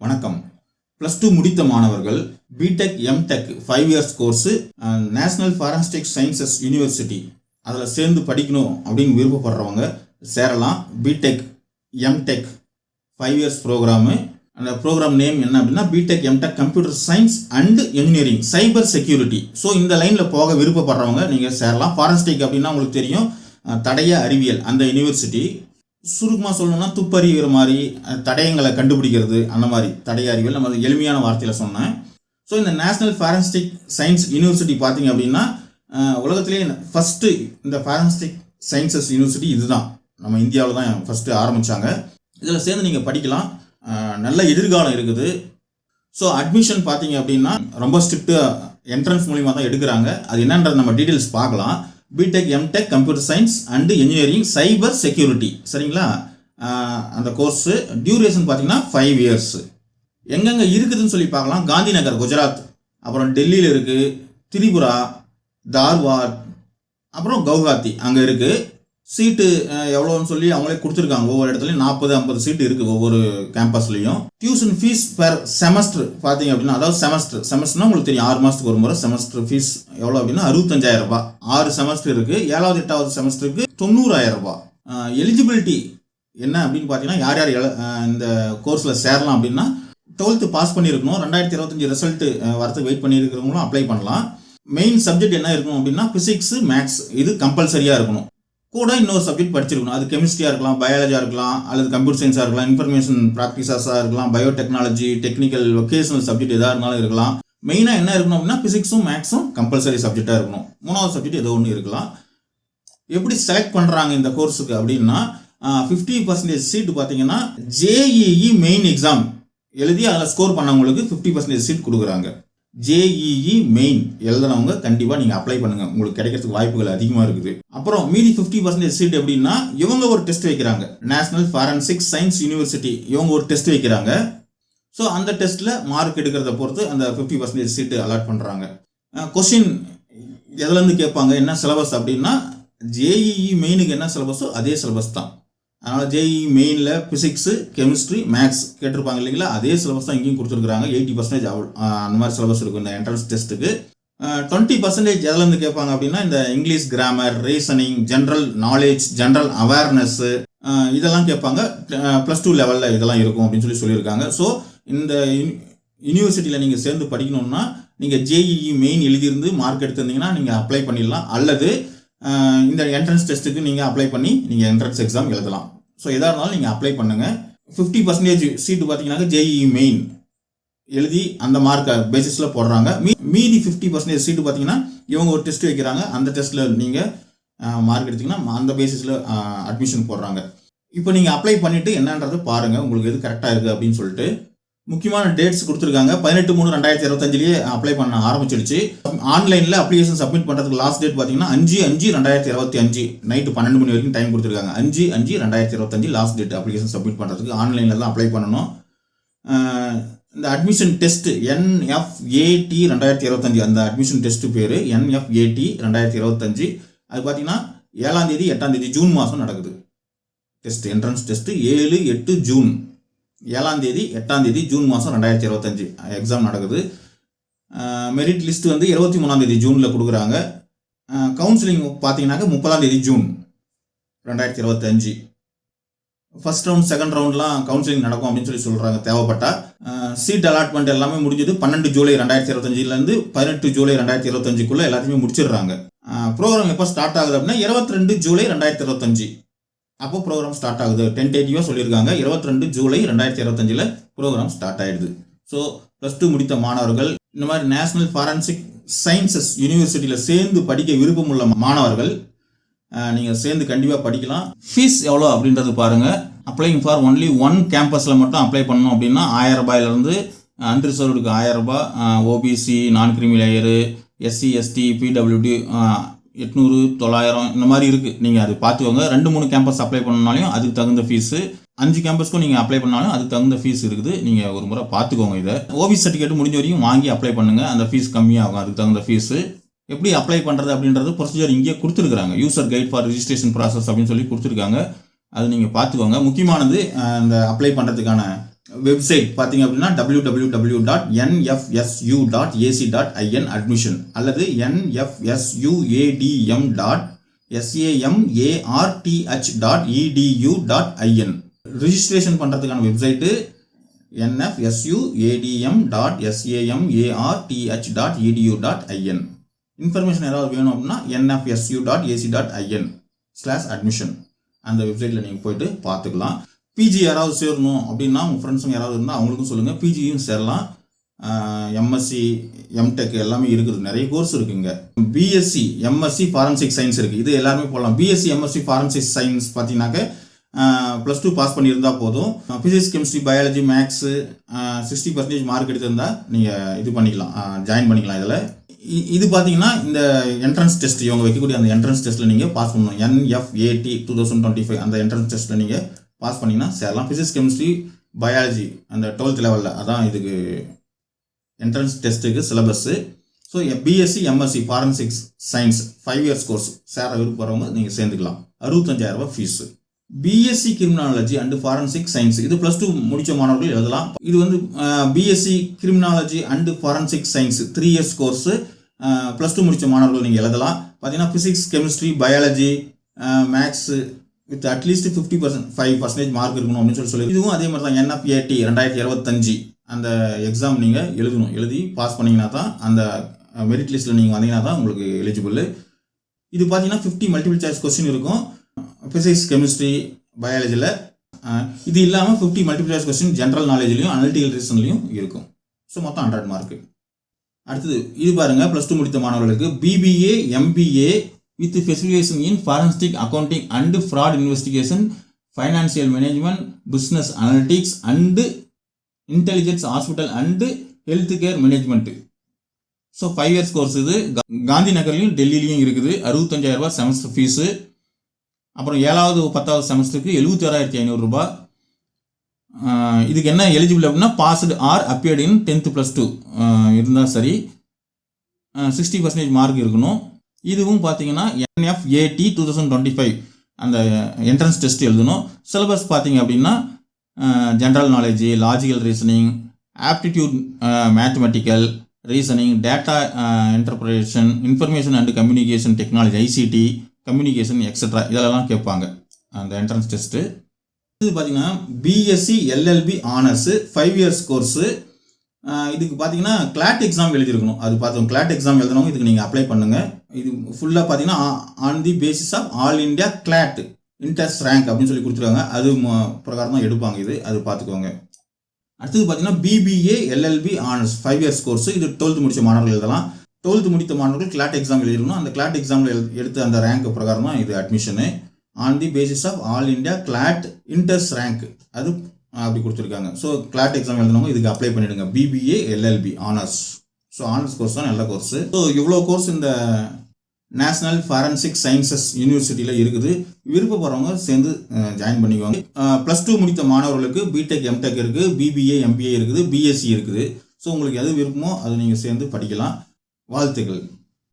வணக்கம். Plus two முடித்த மாணவர்கள் B Tech M Tech five years course national forensic sciences university அதில் சேர்ந்து படிக்கணும் அப்படின்னு விருப்பப்படுறவங்க சேரலாம். B Tech M Tech five years programme அந்த ப்ரோக்ராம் நேம் என்ன அப்படின்னா பிடெக் MTech computer science and engineering cyber security so இந்த லைனில் போக விருப்பப்படுறவங்க நீங்கள் சேரலாம். ஃபாரஸ்டிக் அப்படின்னா உங்களுக்கு தெரியும். தடைய அறிவியல். அந்த யூனிவர்சிட்டி சுருக்கமாக சொல்லணும்னா துப்பறிகிற மாதிரி தடயங்களை கண்டுபிடிக்கிறது அந்த மாதிரி தடய அறிவியல். நம்ம எளிமையான வார்த்தையில் சொன்னேன். ஸோ இந்த நேஷனல் ஃபாரன்ஸ்டிக் சயின்ஸ் யூனிவர்சிட்டி பார்த்தீங்க அப்படின்னா அஹ், உலகத்திலேயே ஃபஸ்ட்டு இந்த ஃபாரன்ஸ்டிக் சயின்சஸ் யூனிவர்சிட்டி இதுதான். நம்ம இந்தியாவில் தான் ஃபஸ்ட்டு ஆரம்பித்தாங்க இதில் சேர்ந்து நீங்கள் படிக்கலாம். நல்ல எதிர்காலம் இருக்குது. ஸோ அட்மிஷன் பார்த்தீங்க அப்படின்னா ரொம்ப ஸ்ட்ரிக்ட்டு என்ட்ரன்ஸ் மூலிமா தான் எடுக்கிறாங்க. அது என்னன்றது நம்ம டீட்டெயில்ஸ் பார்க்கலாம். B Tech M Tech computer science and engineering cyber security சரிங்களா? அந்த கோர்ஸு டியூரேஷன் பார்த்தீங்கன்னா ஃபைவ் இயர்ஸு எங்கெங்கே இருக்குதுன்னு சொல்லி பார்க்கலாம். காந்தி நகர் குஜராத். அப்புறம் டெல்லியில் இருக்குது திரிபுரா தார்வாட் அப்புறம் கவுஹாத்தி. அங்கே இருக்குது சீட்டு எவ்வளோன்னு சொல்லி அவங்களே கொடுத்துருக்காங்க. ஒவ்வொரு இடத்துலையும் நாற்பது ஐம்பது சீட்டு இருக்குது ஒவ்வொரு கேம்பஸ்லையும் டியூஷன் ஃபீஸ் பெர் செமஸ்டர் பார்த்தீங்க அப்படின்னா அதாவது செமஸ்டர் செமஸ்டர்னா உங்களுக்கு தெரியும். ஆறு மாதத்துக்கு ஒரு முறை செமஸ்டர் ஃபீஸ் எவ்வளோ அப்படின்னா அறுபத்தஞ்சாயிரம் ரூபாய். ஆறு செமஸ்டர் இருக்குது ஏழாவது எட்டாவது செமஸ்டருக்கு தொண்ணூறாயிரம் ரூபாய். எலிஜிபிலிட்டி என்ன அப்படின்னு பார்த்தீங்கன்னா யார் யார் இந்த கோர்ஸில் சேரலாம் அப்படின்னா டுவெல்த்து பாஸ் பண்ணியிருக்கணும். ரெண்டாயிரத்தி இருபத்தஞ்சி ரிசல்ட்டு வரத்துக்கு வெயிட் பண்ணியிருக்கிறவங்களும் அப்ளை பண்ணலாம். மெயின் சப்ஜெக்ட் என்ன இருக்கணும் அப்படின்னா ஃபிசிக்ஸு மேக்ஸ் இது கம்பல்சரியாக இருக்கணும். கூட இன்னொரு சப்ஜெக்ட் படிச்சிருக்கணும். அது கெமிஸ்ட்ரியாக இருக்கலாம் பயாலஜியாக இருக்கலாம் அல்லது கம்ப்யூட்டர் சயின்ஸாக இருக்கலாம் இன்ஃபர்மேஷன் ப்ராக்டிசஸாக இருக்கலாம் பயோடெக்னாலஜி டெக்னிக்கல் வொக்கேஷனல் சப்ஜெக்ட் எதாக இருந்தாலும் இருக்கலாம். மெயினாக என்ன இருக்கணும் அப்படின்னா ஃபிசிக்ஸும் மேக்ஸும் கம்பல்சரி சப்ஜெக்டாக இருக்கணும். மூணாவது சப்ஜெக்ட் ஏதோ ஒன்று இருக்கலாம். எப்படி செலக்ட் பண்ணுறாங்க இந்த கோர்ஸுக்கு அப்படின்னா ஃபிஃப்டி பர்சன்டேஜ் சீட்டு பார்த்தீங்கன்னா ஜேஇஇ மெயின் எக்ஸாம் எழுதி அதில் ஸ்கோர் பண்ணவங்களுக்கு ஃபிஃப்டி பர்சன்டேஜ் சீட் கொடுக்குறாங்க. ஜேஇஇ மெயின் எழுதினவங்க கண்டிப்பாக நீங்கள் அப்ளை பண்ணுங்கள் உங்களுக்கு கிடைக்கிறதுக்கு வாய்ப்புகள் அதிகமாக இருக்குது. அப்புறம் மீதி ஃபிஃப்டி பர்சன்டேஜ் சீட் எப்படின்னா இவங்க ஒரு டெஸ்ட் வைக்கிறாங்க. நேஷனல் ஃபாரன்சிக் சயின்ஸ் யூனிவர்சிட்டி இவங்க ஒரு டெஸ்ட் வைக்கிறாங்க. ஸோ அந்த டெஸ்ட்டில் மார்க் எடுக்கிறத பொறுத்து அந்த ஃபிஃப்டி பர்சன்டேஜ் சீட்டு அலாட் பண்ணுறாங்க கொஷின் எதுலேருந்து கேட்பாங்க? என்ன சிலபஸ் அப்படின்னா ஜேஇஇ மெயினுக்கு என்ன சிலபஸோ அதே சிலபஸ் தான். அதனால் ஜேஇ மெயினில் ஃபிசிக்ஸு கெமிஸ்ட்ரி மேக்ஸ் கேட்டிருப்பாங்க இல்லைங்களா? அதே சிலபஸ் தான் இங்கேயும் கொடுத்துருக்குறாங்க. எயிட்டி பர்சன்டேஜ் அந்த மாதிரி சிலபஸ் இருக்கும் இந்த என்ட்ரன்ஸ் டெஸ்ட்டுக்கு டுவெண்ட்டி பர்சன்டேஜ் எதுலேருந்து கேட்பாங்க அப்படின்னா இந்த English grammar reasoning general knowledge general awareness இதெல்லாம் கேட்பாங்க. ப்ளஸ் டூ லெவலில் இதெல்லாம் இருக்கும் அப்படின்னு சொல்லி சொல்லியிருக்காங்க. ஸோ இந்த யூனிவர்சிட்டியில் நீங்கள் சேர்ந்து படிக்கணும்னா நீங்கள் ஜேஇஇ மெயின் எழுதியிருந்து மார்க் எடுத்திருந்தீங்கன்னா நீங்கள் அப்ளை பண்ணிடலாம். அல்லது இந்த என்ட்ரன்ஸ் டெஸ்ட்டுக்கு நீங்கள் அப்ளை பண்ணி நீங்கள் என்ட்ரன்ஸ் எக்ஸாம் எழுதலாம். ஸோ எதாக இருந்தாலும் நீங்கள் அப்ளை பண்ணுங்கள் ஃபிஃப்டி பர்சன்டேஜ் சீட்டு பார்த்தீங்கன்னாக்கா ஜேஇஇ மெயின் எழுதி அந்த மார்க்கை பேசிஸில் போடுறாங்க. மீ- மீதி ஃபிஃப்டி பர்சன்டேஜ் சீட்டு பார்த்தீங்கன்னா இவங்க ஒரு டெஸ்ட் வைக்கிறாங்க. அந்த டெஸ்ட்டில் நீங்கள் மார்க் எடுத்தீங்கன்னா அந்த பேசிஸில் அட்மிஷன் போடுறாங்க. இப்போ நீங்கள் அப்ளை பண்ணிவிட்டு என்னன்றது பாருங்கள் உங்களுக்கு எது கரெக்டாக இருக்குது அப்படின்னு சொல்லிட்டு முக்கியமான டேட்ஸ் கொடுத்துருக்காங்க. பதினெட்டு மூணு ரெண்டாயிரத்தி இருபத்தஞ்சிலேயே அப்ளை பண்ண ஆரம்பிச்சிடுச்சு ஆன்லைனில் அப்ளிகேஷன் சப்மிட் பண்ணுறதுக்கு லாஸ்ட் டேட் பார்த்தீங்கன்னா அஞ்சு அஞ்சு ரெண்டாயிரத்தி இருபத்தி அஞ்சு நைட்டு பன்னெண்டு மணி வரைக்கும் டைம் கொடுத்துருக்காங்க. அஞ்சு அஞ்சு ரெண்டாயிரத்தி இருபத்தஞ்சு லாஸ்ட் டேட் அப்ளிகேஷன் சப்மிட் பண்ணுறதுக்கு ஆன்லைனில் தான் அப்ளை பண்ணணும். இந்த அட்மிஷன் டெஸ்ட் என்எஃப்ஏடி ரெண்டாயிரத்தி இருபத்தஞ்சு அந்த அட்மிஷன் டெஸ்ட் பேர் என்எஃப்ஏடி ரெண்டாயிரத்தி இருபத்தஞ்சு. அது பார்த்தீங்கன்னா ஏழாம் தேதி எட்டாம் தேதி ஜூன் மாதம் நடக்குது. டெஸ்ட் என்ட்ரன்ஸ் டெஸ்ட் ஏழு எட்டு ஜூன். ஏழாம் தேதி எட்டாம் தேதி ஜூன் மாதம் ரெண்டாயிரத்தி இருபத்தஞ்சு எக்ஸாம் நடக்குது. மெரிட் லிஸ்ட் வந்து இருபத்தி மூணாம் தேதி ஜூனில் கொடுக்குறாங்க. கவுன்சிலிங் பார்த்தீங்கன்னாக்க முப்பதாம் தேதி ஜூன் ரெண்டாயிரத்தி இருபத்தஞ்சி. ஃபர்ஸ்ட் ரவுண்ட் செகண்ட் ரவுண்ட்லாம் கவுன்சிலிங் நடக்கும் அப்படின்னு சொல்லி சொல்கிறாங்க தேவைப்பட்டா. சீட் அலாட்மெண்ட் எல்லாமே முடிஞ்சது. பன்னெண்டு ஜூலை ரெண்டாயிரத்தி இருபத்தஞ்சிலேருந்து பதினெட்டு ஜூலை ரெண்டாயிரத்தி இருபத்தஞ்சுக்குள்ளே எல்லாத்தையுமே முடிச்சிடுறாங்க. ப்ரோக்ராம் எப்போ ஸ்டார்ட் ஆகுது அப்படின்னா இருபத்தி ரெண்டு ஜூலை ரெண்டாயிரத்தி இருபத்தஞ்சு. அப்போ ப்ரோக்ராம் ஸ்டார்ட் ஆகுது. டென்டேட்டிவாக சொல்லியிருக்காங்க. இருபத்தி ரெண்டு ஜூலை ரெண்டாயிரத்தி இருபத்தஞ்சில் ப்ரோக்ராம் ஸ்டார்ட் ஆயிடுது. ஸோ ப்ளஸ் டூ முடித்த மாணவர்கள் இந்த மாதிரி நேஷனல் ஃபாரன்சிக் சயின்சஸ் யூனிவர்சிட்டியில் சேர்ந்து படிக்க விருப்பமுள்ள மாணவர்கள் நீங்கள் சேர்ந்து கண்டிப்பாக படிக்கலாம். ஃபீஸ் எவ்வளோ அப்படின்றது பாருங்கள் அப்ளைங் ஃபார் ஒன்லி ஒன் கேம்பஸில் மட்டும் அப்ளை பண்ணணும் அப்படின்னா ஆயிரம் ரூபாயிலேருந்து அன்ரிசர்வ்டுக்கு ஆயிரம் ரூபாய் OBC non creamy layer SC ST PWD எட்நூறு தொள்ளாயிரம் இந்த மாதிரி இருக்குது நீங்கள் அது பார்த்துக்கோங்க. ரெண்டு மூணு கேம்பஸ் அப்ளை பண்ணனாலையும் அதுக்கு தகுந்த ஃபீஸு அஞ்சு கேம்பஸ்க்கும் நீங்கள் அப்ளை பண்ணாலும் அதுக்கு தகுந்த ஃபீஸ் இருக்குது. நீங்கள் ஒரு முறை பார்த்துக்கோங்க இதை. ஓபி சர்டிஃபிகேட் முடிஞ்ச வரையும் வாங்கி அப்ளை பண்ணுங்கள் அந்த ஃபீஸ் கம்மியாகும். அதுக்கு தகுந்த ஃபீஸு எப்படி அப்ளை பண்ணுறது அப்படின்றது ப்ரொசீஜர் இங்கேயே கொடுத்துருக்குறாங்க. User guide for registration process அப்படின்னு சொல்லி கொடுத்துருக்காங்க. அது நீங்கள் பார்த்துக்கோங்க. முக்கியமானது அந்த அப்ளை பண்ணுறதுக்கான வெப்சைட் பார்த்தீங்க அப்படின்னா W W W dot NFSU dot AC dot IN admission அல்லது NFSUADM dot SAMARTH dot EDU dot IN registration பண்ணுறதுக்கான website NFSUADM dot SAMARTH dot EDU dot IN information ஏதாவது வேணும் அப்படின்னா NFSU dot AC dot IN slash admission அந்த வெப்சைட்டில் நீங்கள் போயிட்டு பார்த்துக்கலாம். பிஜி யாராவது சேரணும் அப்படின்னா உங்கள் ஃப்ரெண்ட்ஸுங்க யாராவது இருந்தால் அவங்களுக்கும் சொல்லுங்கள் பிஜியும் சேரலாம். எம்எஸ்சி எம்டெக் எல்லாமே இருக்குது. நிறைய கோர்ஸ் இருக்குங்க பிஎஸ்சி எம்எஸ்சி ஃபாரன்சிக் சயின்ஸ் இருக்குது இது எல்லாருமே போடலாம். பிஎஸ்சி எம்எஸ்சி ஃபாரன்சிக் சயின்ஸ் பார்த்தீங்கன்னாக்க ப்ளஸ் டூ பாஸ் பண்ணியிருந்தா போதும். Physics chemistry biology maths sixty percentage mark எடுத்திருந்தால் நீங்கள் இது பண்ணிக்கலாம். ஜாயின் பண்ணிக்கலாம் இதில். இ- இது பார்த்தீங்கன்னா இந்த என்ட்ரன்ஸ் டெஸ்ட் இவங்க வைக்கக்கூடிய அந்த என்ட்ரன்ஸ் டெஸ்ட்டில் நீங்கள் பாஸ் பண்ணணும். NFAT two thousand twenty five அந்த என்ட்ரன்ஸ் டெஸ்ட்டில் நீங்கள் பாஸ் பண்ணிங்கன்னா சேரலாம். ஃபிசிக்ஸ் கெமிஸ்ட்ரி பயாலஜி அந்த டுவெல்த் லெவலில் அதான் இதுக்கு என்ட்ரன்ஸ் டெஸ்ட்டுக்கு syllabus so BSc MSc forensics science five years course சேர விருப்பறவங்க நீங்கள் சேர்ந்துக்கலாம். அறுபத்தஞ்சாயிரம் ரூபாய் fees BSc criminology and forensic science இது ப்ளஸ் டூ முடித்த மாணவர்கள் எழுதலாம். இது வந்து BSc criminology and forensic science three years course plus two முடித்த மாணவர்கள் நீங்கள் எழுதலாம். பார்த்தீங்கன்னா physics chemistry biology maths with at least fifty percent five percentage mark இருக்கணும் அப்படின்னு சொல்லி சொல்லி இதுவும் அதே மாதிரி தான் என்எஃப்ஏடி ரெண்டாயிரத்தி இருபத்தஞ்சு அந்த எக்ஸாம் நீங்கள் எழுதணும். எழுதி பாஸ் பண்ணிங்கன்னா தான் அந்த மெரிட் லிஸ்ட்டில் நீங்கள் வந்தீங்கன்னா தான் உங்களுக்கு எலிஜிபிள் இது பார்த்தீங்கன்னா ஃபிஃப்டி மல்டிபிள் சாய்ஸ் கொஸ்டின் இருக்கும். ஃபிசிக்ஸ் கெமிஸ்ட்ரி பயாலஜியில் இது இல்லாமல் fifty multiple choice question general நாலேஜ்லையும் analytical ரீசன்லையும் இருக்கும். ஸோ மொத்தம் ஹண்ட்ரட் மார்க்கு அடுத்தது இது பாருங்கள் ப்ளஸ் டூ முடித்த மாணவர்களுக்கு BBA MBA with specification in forensic accounting and fraud investigation financial management business analytics and intelligence hospital and health care management so five years course இது. கா- காந்தி நகர்லையும் டெல்லிலையும் இருக்குது. அறுபத்தஞ்சாயிரம் ரூபாய் செமஸ்டர் ஃபீஸு அப்புறம் ஏழாவது பத்தாவது செமஸ்டருக்கு எழுபத்தி ஆறாயிரத்தி ஐநூறுரூபா இதுக்கு என்ன எலிஜிபிள் அப்படின்னா passed or appeared in tenth plus two இருந்தால் சரி. சிக்ஸ்டி பர்சன்டேஜ் மார்க் இருக்கணும். இதுவும் பார்த்தீங்கன்னா NFAT two thousand twenty five அந்த என்ட்ரன்ஸ் டெஸ்ட் எழுதணும். சிலபஸ் பார்த்தீங்க அப்படின்னா general knowledge logical reasoning aptitude mathematical reasoning data interpretation information and communication technology ICT communication extra இதெல்லாம் கேட்பாங்க அந்த என்ட்ரன்ஸ் டெஸ்ட்டு இது பார்த்தீங்கன்னா BSc LLB honours five years course இதுக்கு பார்த்தீங்கன்னா கிளாட் எக்ஸாம் எழுதியிருக்கணும். அது பார்த்தோம் கிளாட் எக்ஸாம் எழுதுனவங்க இதுக்கு நீங்கள் அப்ளை பண்ணுங்கள் இது ஃபுல்லாக பார்த்தீங்கன்னா on the basis of all India CLAT இன்டர்ஸ் rank அப்படின்னு சொல்லி கொடுத்துருக்காங்க. அது பிரகாரம் தான் எடுப்பாங்க இது. அது பார்த்துக்கோங்க அடுத்தது பார்த்தீங்கன்னா BBA LLB honours five years course இது டுவெல்த் முடித்த மாணவர்கள் எழுதலாம். டுவெல்த் முடித்த மாணவர்கள் கிளாட் எக்ஸாம் எழுதிருக்கணும். அந்த கிளாட் எக்ஸாமில் எடுத்த அந்த ரேங்க் பிரகாரம் தான் இது admission on the basis of all India CLAT entrance rank அது அப்படி கொடுத்துருக்காங்க. ஸோ கிளாட் எக்ஸாம் எழுதினவங்க இதுக்கு அப்ளை பண்ணிடுங்க. BBA LLB honours so honours course தான் நல்ல கோர்ஸ் ஸோ இவ்வளோ கோர்ஸ் இந்த நேஷனல் ஃபாரன்சிக் சயின்சஸ் யூனிவர்சிட்டியில் இருக்குது. விருப்பப்படுறவங்க சேர்ந்து ஜாயின் பண்ணிக்குவாங்க ப்ளஸ் டூ முடித்த மாணவர்களுக்கு பிடெக் எம்டெக் இருக்குது பிபிஏ எம்பிஏ இருக்குது. பிஎஸ்சி இருக்குது. ஸோ உங்களுக்கு எது விருப்பமோ அதை நீங்கள் சேர்ந்து படிக்கலாம். வாழ்த்துக்கள்.